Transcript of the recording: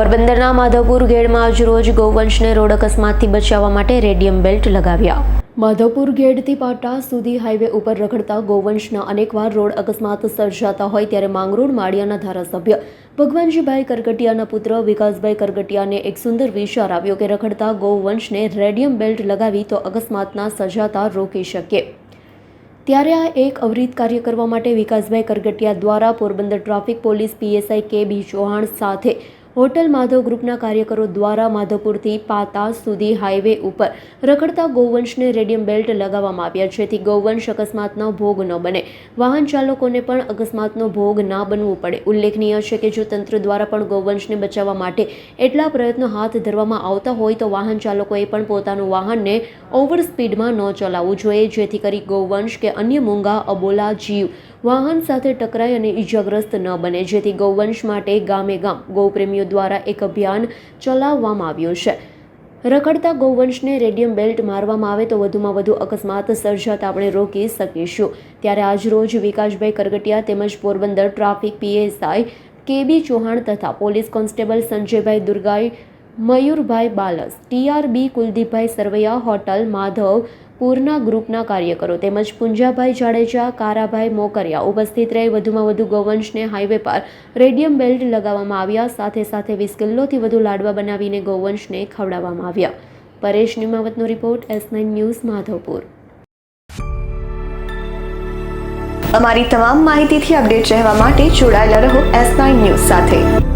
પોરબંદરના માધવપુર ગેડમાં આજ રોજ ગૌવંશને રોડ અકસ્માતથી બચાવવા માટે રેડિયમ બેલ્ટ લગાવ્યા. માધવપુર ગેડથી પાટા સુધી હાઈવે ઉપર રખડતા ગૌવંશના અનેકવાર રોડ અકસ્માત સર્જાતા હોય ત્યારે માંગરોળ માળિયાના ધારાસભ્ય ભગવાનજીભાઈ કરગટિયાના પુત્ર વિકાસભાઈ કરગટિયાને એક સુંદર વિચાર આવ્યો કે રખડતા ગૌવંશને રેડિયમ બેલ્ટ લગાવી તો અકસ્માતના સર્જાતા રોકી શકીએ. ત્યારે આ એક અવરિત કાર્ય કરવા માટે વિકાસભાઈ કરગટિયા દ્વારા પોરબંદર ટ્રાફિક પોલીસ પીએસઆઈ કે બી ચૌહાણ સાથે હોટલ માધવ ગ્રુપના કાર્યકરો દ્વારા માધવપુરથી પાતા સુધી હાઈવે ઉપર રખડતા ગૌવંશને રેડિયમ બેલ્ટ લગાવવામાં આવ્યા જેથી ગૌવંશ અકસ્માતનો ભોગ ન બને. વાહન ચાલકોને પણ અકસ્માતનો ભોગ ના બનવું પડે. ઉલ્લેખનીય છે કે જો તંત્ર દ્વારા પણ ગૌવંશને બચાવવા માટે એટલા પ્રયત્નો હાથ ધરવામાં આવતા હોય તો વાહન ચાલકોએ પણ પોતાનું વાહનને ઓવર સ્પીડમાં ન ચલાવવું જોઈએ, જેથી કરી ગૌવંશ કે અન્ય મૂંગા, અબોલા જીવ વાહન સાથે ટકરાય અને ઈજાગ્રસ્ત ન બને. જેથી ગૌવંશ માટે ગામે ગામ ગૌપ્રેમીઓ દ્વારા એક અભિયાન ચલાવવામાં આવ્યું છે. રખડતા ગૌવંશને રેડિયમ બેલ્ટ મારવામાં આવે તો વધુમાં વધુ અકસ્માત સર્જાતા આપણે રોકી શકીશું. ત્યારે આજરોજ વિકાસભાઈ કરગટિયા તેમજ Porbandar traffic PSI K B Chauhan તથા પોલીસ કોન્સ્ટેબલ સંજયભાઈ દુર્ગાઈ મયુરભાઈ બાલસ, ટીઆરબી કુલદીપભાઈ સરવૈયા, હોટલ માધવ પૂરના ગ્રુપના કાર્યકરો તેમજ પુંજાભાઈ જાડેજા, કારાભાઈ મોકરિયા ઉપસ્થિત રહી વધુમાં વધુ ગૌવંશને હાઈવે પર રેડિયમ બેલ્ટ લગાવવામાં આવ્યા. સાથે સાથે વીસ કિલોથી વધુ લાડવા બનાવીને ગૌવંશને ખવડાવવામાં આવ્યા. Paresh નિમાવતનો report, S nine news, Madhavpur. અમારી તમામ માહિતીથી અપડેટ રહેવા માટે જોડાયેલા રહો એસ નાઇન ન્યૂઝ સાથે.